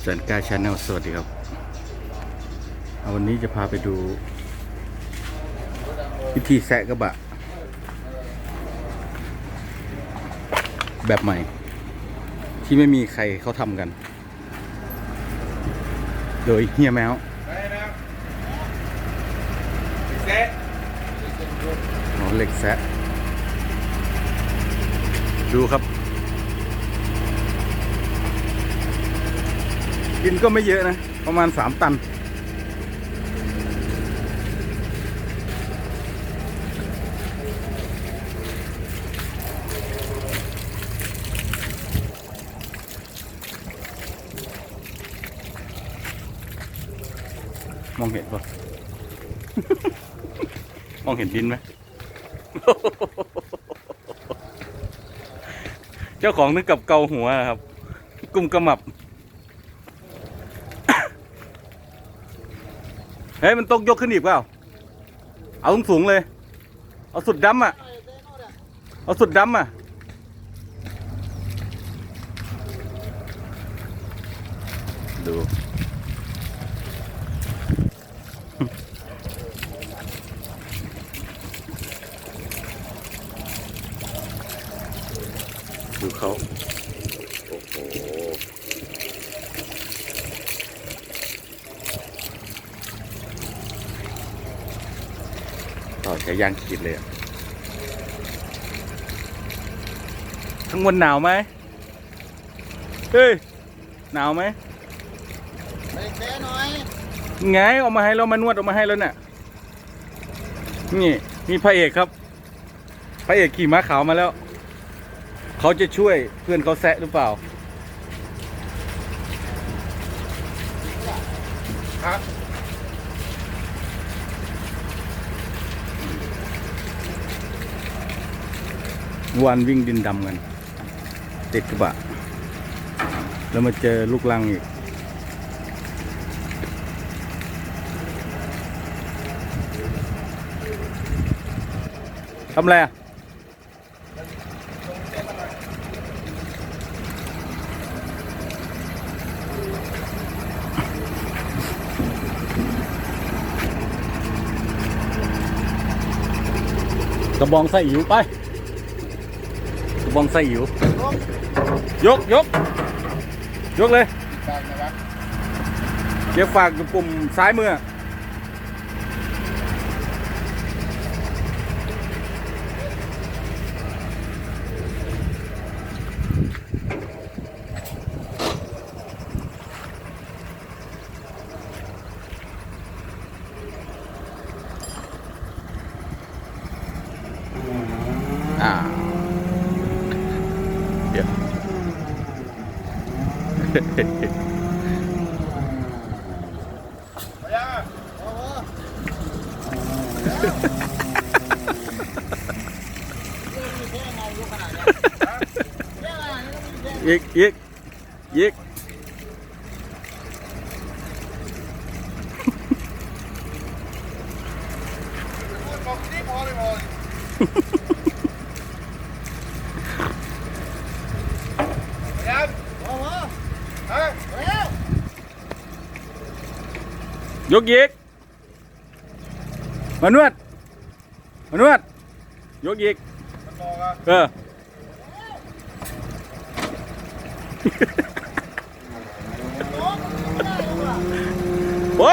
แสนกล้าชาแนลสวัสดีครับเอาวันนี้จะพาไปดู วิธีแซะกระบะ แบบใหม่ ที่ไม่มีใครเขาทำกัน โดยเฮียแมวได้นะเซ็ตหนอนเหล็กแซะดูครับ กินก็ไม่เยอะนะ ประมาณสามตัน มองเห็นปะ มองเห็นดินไหม เจ้าของนึกกับเกาหัวครับ กุมกระหมับ ฮ้ยมันต้องยกขึ้นอีกเปล่า เอาสูงเลย เอาสุดดำอะ เอาสุดดำอะ ดู ดูเขาโอ้โห ต่อใช้ยางขีดเลยอะข้างบนหนาวไหมเฮ้ยหนาวไหมไปแค่หน่อยไงเอามาให้เรามานวดเอามาให้แล้วเนี่ยนี่มีพระเอกครับ พระเอกขี่ม้าขาวมาแล้ว เขาจะช่วยเพื่อนเขาแซะหรือเปล่าครับ วันวิ่งดินดำกันติดกระบะ แล้วมาเจอลูกลังอีก ทำอะไรอะกระบองไส้อิ๋วไป บองไส้อิ๋วยกยกยกเลยเดี๋ยวฝากอยู่ปุ่มซ้ายมือ อ่า เดี๋ยว ไปยังโอ้โหเรื่องมีแค่ไงยกขนาดเนี้ยเรื่องอะไรนี่ก็มีแค่ อีกอีกอีก บอกนี่พอเลยพอเลยไปยังโอ้โหฮะแล้ว ยกอีกมานวดมานวด ยกอีกเออโอ้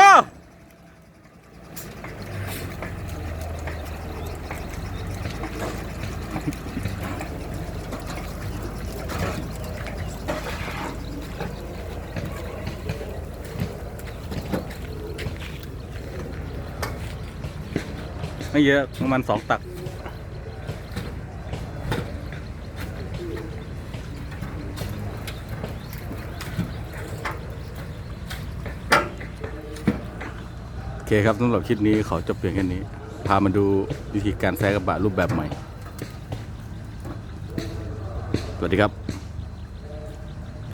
ไม่เยอะประมาณสองตัก โอเคครับสำหรับคลิปนี้ขอจบเพียงแค่นี้ พามาดูวิธีการแซะกระบะรูปแบบใหม่ สวัสดีครับ